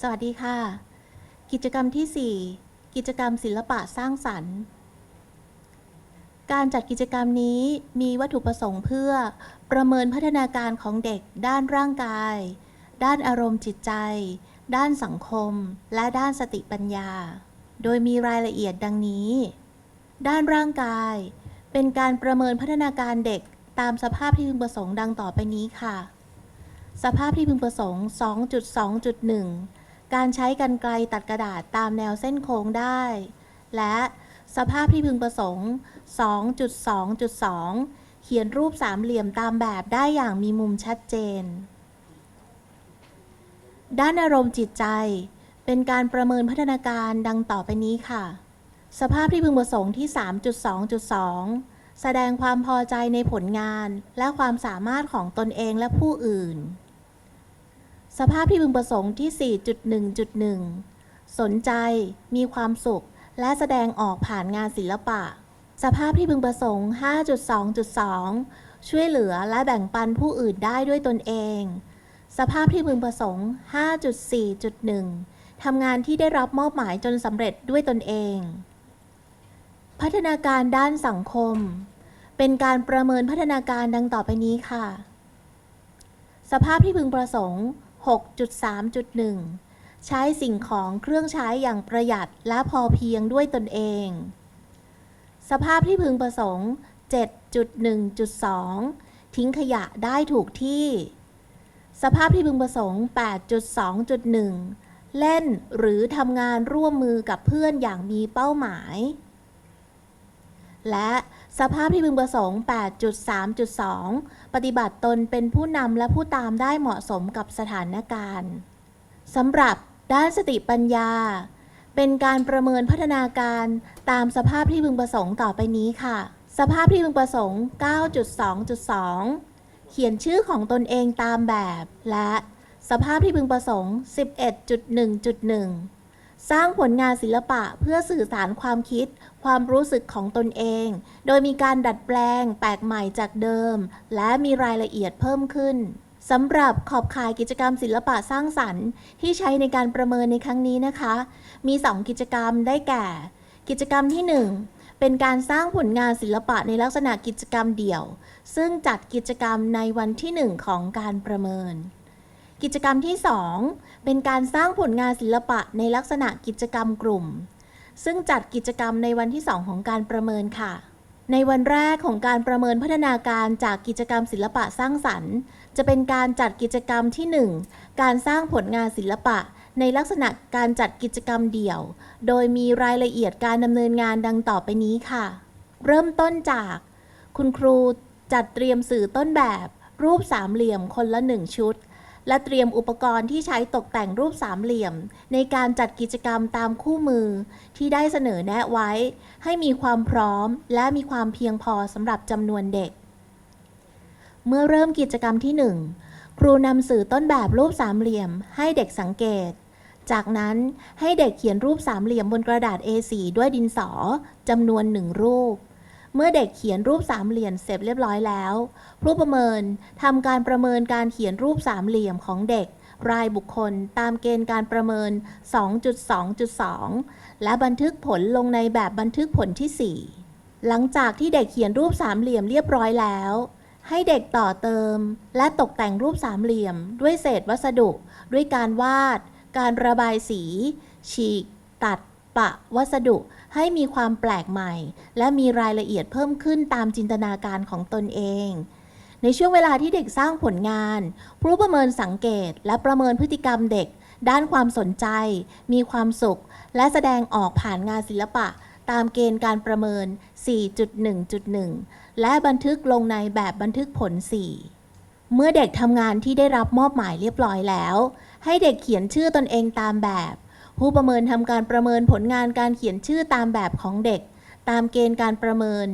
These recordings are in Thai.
สวัสดีค่ะ กิจกรรมที่ 4 กิจกรรมศิลปะสร้างสรรค์ การจัดกิจกรรมนี้มีวัตถุประสงค์เพื่อประเมินพัฒนาการของเด็กด้านร่างกาย ด้านอารมณ์จิตใจ ด้านสังคม และด้านสติปัญญา โดยมีรายละเอียดดังนี้ ด้านร่างกาย เป็นการประเมินพัฒนาการเด็กตามสภาพที่พึงประสงค์ดังต่อไปนี้ค่ะ สภาพที่พึงประสงค์ 2.2.1 การใช้กรรไกรตัดกระดาษตามแนวเส้นโค้งได้ และสภาพที่พึงประสงค์ 2.2.2 เขียนรูปสามเหลี่ยมตามแบบได้อย่างมีมุมชัดเจน ด้านอารมณ์จิตใจ เป็นการประเมินพัฒนาการดังต่อไปนี้ค่ะ สภาพที่พึงประสงค์ที่ 3.2.2 แสดงความพอใจในผลงานและความสามารถของตนเองและผู้อื่น สภาพที่พึงประสงค์ที่ 4.1.1 สนใจ มีความสุข และแสดงออกผ่านงานศิลปะ สภาพที่พึงประสงค์ 5.2.2 ช่วยเหลือและแบ่งปันผู้อื่นได้ด้วยตนเอง สภาพที่พึงประสงค์ 5.4.1 ทำงานที่ได้รับมอบหมายจนสำเร็จด้วยตนเอง พัฒนาการด้านสังคม เป็นการประเมินพัฒนาการดังต่อไปนี้ค่ะ สภาพที่พึงประสงค์ 6.3.1 ใช้สิ่งของเครื่องใช้อย่างประหยัดและพอเพียงด้วยตนเอง สภาพที่พึงประสงค์ 7.1.2 ทิ้งขยะได้ถูกที่ สภาพที่พึงประสงค์ 8.2.1 เล่นหรือทำงานร่วมมือกับเพื่อนอย่างมีเป้าหมาย และ สภาพที่พึงประสงค์ 8.3.2 ปฏิบัติตนเป็นผู้นำและผู้ตามได้เหมาะสมกับสถานการณ์สำหรับด้านสติปัญญา เป็นการประเมินพัฒนาการตามสภาพที่พึงประสงค์ต่อไปนี้ค่ะ สภาพที่พึงประสงค์ 9.2.2 เขียนชื่อของตนเองตามแบบ และสภาพที่พึงประสงค์ 11.1.1 สร้างผลงานศิลปะเพื่อสื่อสารความคิด ความรู้สึกของตนเอง โดยมีการดัดแปลงแปลกใหม่จากเดิม และมีรายละเอียดเพิ่มขึ้นสำหรับขอบข่ายกิจกรรมศิลปะสร้างสรรค์ ที่ใช้ในการประเมินในครั้งนี้นะคะ มี 2 กิจกรรมได้แก่ กิจกรรมที่ 1 เป็นการสร้างผลงานศิลปะในลักษณะกิจกรรมเดี่ยว ซึ่งจัดกิจกรรมในวันที่ 1 ของการประเมิน กิจกรรมที่ 2 เป็นการสร้างผลงานศิลปะในลักษณะกิจกรรมกลุ่ม ซึ่งจัดกิจกรรมในวันที่ 2 ของการประเมินค่ะ ในวันแรกของการประเมินพัฒนาการจากกิจกรรมศิลปะสร้างสรรค์ จะเป็นการจัดกิจกรรมที่ 1 การสร้างผลงานศิลปะในลักษณะการจัดกิจกรรมเดี่ยว โดยมีรายละเอียดการดำเนินงานดังต่อไปนี้ค่ะ เริ่มต้นจาก คุณครูจัดเตรียมสื่อต้นแบบ รูปสามเหลี่ยมคนละหนึ่งชุด และเตรียมอุปกรณ์ที่ใช้ตกแต่งรูปสามเหลี่ยม ในการจัดกิจกรรมตามคู่มือ ที่ได้เสนอแนะไว้ ให้มีความพร้อม และมีความเพียงพอสำหรับจำนวนเด็ก เมื่อเริ่มกิจกรรมที่ 1 ครูนำสื่อต้นแบบรูปสามเหลี่ยม ให้เด็กสังเกต จากนั้นให้เด็กเขียนรูปสามเหลี่ยมบนกระดาษ A4 ด้วยดินสอจำนวนหนึ่งรูป เมื่อเด็กเขียนรูปสามเหลี่ยมเสร็จเรียบร้อยแล้ว ผู้ประเมินทำการประเมินการเขียนรูปสามเหลี่ยมของเด็ก รายบุคคลตามเกณฑ์การประเมิน 2.2.2 และบันทึกผลลงในแบบบันทึกผลที่ 4 หลังจากที่เด็กเขียนรูปสามเหลี่ยมเรียบร้อยแล้ว ให้เด็กต่อเติม และตกแต่งรูปสามเหลี่ยม ด้วยเศษวัสดุ ด้วยการวาด การระบายสี ฉีก ตัด ปะ วัสดุให้มีความแปลกใหม่ และมีรายละเอียดเพิ่มขึ้นตามจินตนาการของตนเอง ในช่วงเวลาที่เด็กสร้างผลงาน ผู้ประเมินสังเกตและประเมินพฤติกรรมเด็ก ด้านความสนใจ มีความสุข และแสดงออกผ่านงานศิลปะ ตามเกณฑ์การประเมิน 4.1.1 และบันทึกลงในแบบบันทึกผล 4เมื่อเด็กทำงานที่ได้รับมอบหมายเรียบร้อยแล้ว ให้เด็กเขียนชื่อตนเองตามแบบ ผู้ประเมินทำการประเมินผลงานการเขียนชื่อตามแบบของเด็ก ตามเกณฑ์การประเมิน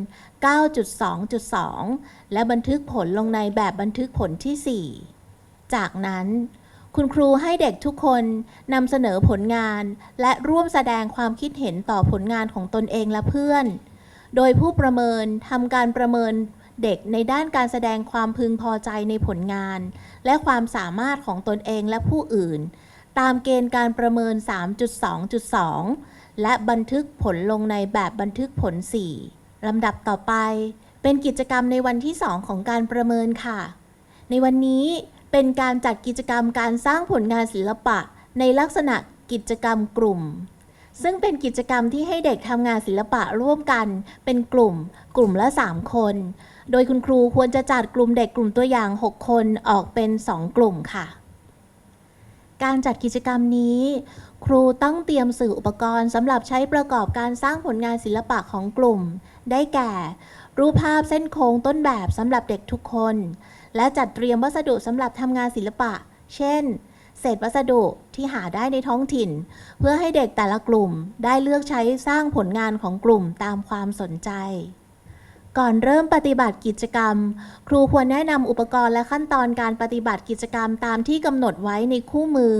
9.2.2 และบันทึกผลลงในแบบบันทึกผลที่ 4 จากนั้น คุณครูให้เด็กทุกคนนำเสนอผลงานและร่วมแสดงความคิดเห็นต่อผลงานของตนเองและเพื่อน โดยผู้ประเมินทำการประเมินเด็กในด้านการแสดงความพึงพอใจในผลงาน และความสามารถของตนเองและผู้อื่น ตามเกณฑ์การประเมิน 3.2.2 และบันทึกผลลงในแบบบันทึกผล 4 ลำดับต่อไป เป็นกิจกรรมในวันที่ 2 ของการประเมินค่ะ ในวันนี้เป็นการจัดกิจกรรมการสร้างผลงานศิลปะ ในลักษณะกิจกรรมกลุ่ม ซึ่งเป็นกิจกรรมที่ให้เด็กทำงานศิลปะร่วมกัน เป็นกลุ่ม กลุ่มละ 3 คน โดยคุณครูควรจะจัดกลุ่มเด็กกลุ่มตัวอย่าง 6 คนออกเป็น 2 กลุ่มค่ะ การจัดกิจกรรมนี้ ครูต้องเตรียมสื่ออุปกรณ์สำหรับใช้ประกอบการสร้างผลงานศิลปะของกลุ่ม ได้แก่ รูปภาพเส้นโค้งต้นแบบสำหรับเด็กทุกคน และจัดเตรียมวัสดุสำหรับทำงานศิลปะ เช่น เศษวัสดุที่หาได้ในท้องถิ่น เพื่อให้เด็กแต่ละกลุ่มได้เลือกใช้สร้างผลงานของกลุ่มตามความสนใจ ก่อนเริ่มปฏิบัติกิจกรรม ครูควรแนะนำอุปกรณ์และขั้นตอนการปฏิบัติกิจกรรมตามที่กำหนดไว้ในคู่มือ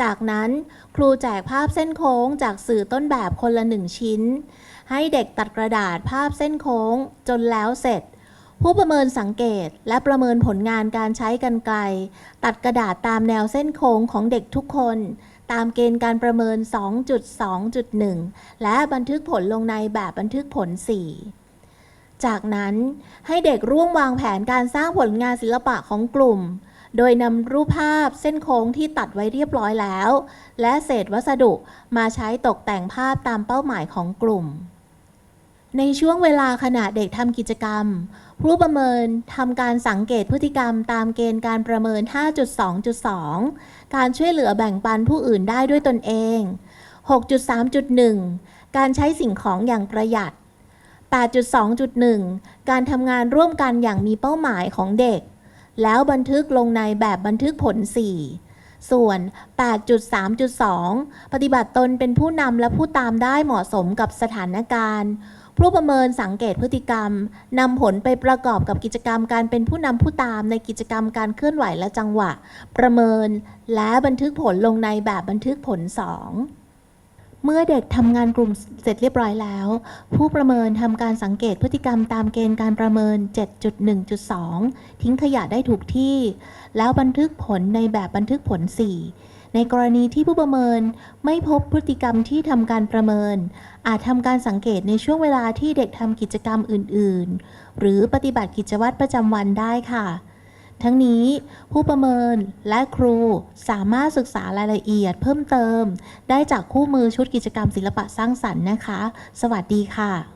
จากนั้นครูแจกภาพเส้นโค้งจากสื่อต้นแบบคนละหนึ่งชิ้น ให้เด็กตัดกระดาษภาพเส้นโค้งจนแล้วเสร็จ ผู้ประเมินสังเกตและประเมินผลงานการใช้กันไกล ตัดกระดาษตามแนวเส้นโค้งของเด็กทุกคนตามเกณฑ์การประเมิน 2.2.1 และบันทึกผลลงในแบบบันทึกผล 4 จากนั้นให้เด็กร่วมวางแผนการสร้างผลงานศิลปะของกลุ่ม โดยนำรูปภาพเส้นโค้งที่ตัดไว้เรียบร้อยแล้ว และเศษวัสดุมาใช้ตกแต่งภาพตามเป้าหมายของกลุ่ม ในช่วงเวลาขณะเด็กทำกิจกรรม ผู้ประเมินทำการสังเกตพฤติกรรมตามเกณฑ์การประเมิน 5.2.2 การช่วยเหลือแบ่งปันผู้อื่นได้ด้วยตนเอง 6.3.1 การใช้สิ่งของอย่างประหยัด 8.2.1 การทำงานร่วมกันอย่างมีเป้าหมายของเด็ก แล้วบันทึกลงในแบบบันทึกผล 4 ส่วน 8.3.2 ปฏิบัติตนเป็นผู้นำและผู้ตามได้เหมาะสมกับสถานการณ์ ผู้ประเมินสังเกตพฤติกรรมนำผลไปประกอบกับกิจกรรมการเป็นผู้นำผู้ตามในกิจกรรมการเคลื่อนไหวและจังหวะ ประเมิน และบันทึกผลลงในแบบบันทึกผล 2 เมื่อเด็กทำงานกลุ่มเสร็จเรียบร้อยแล้ว ผู้ประเมินทำการสังเกตพฤติกรรมตามเกณฑ์การประเมิน 7.1.2 ทิ้งขยะได้ถูกที่ แล้วบันทึกผลในแบบบันทึกผล 4 ในกรณีที่ผู้ประเมินไม่พบพฤติกรรมที่ทำการประเมิน อาจทำการสังเกตในช่วงเวลาที่เด็กทำกิจกรรมอื่น ๆ หรือปฏิบัติกิจวัตรประจำวันได้ค่ะ ทั้งนี้ผู้ประเมินและครูสามารถศึกษารายละเอียดเพิ่มเติม ได้จากคู่มือชุดกิจกรรมศิลปะสร้างสรรค์นะคะ สวัสดีค่ะ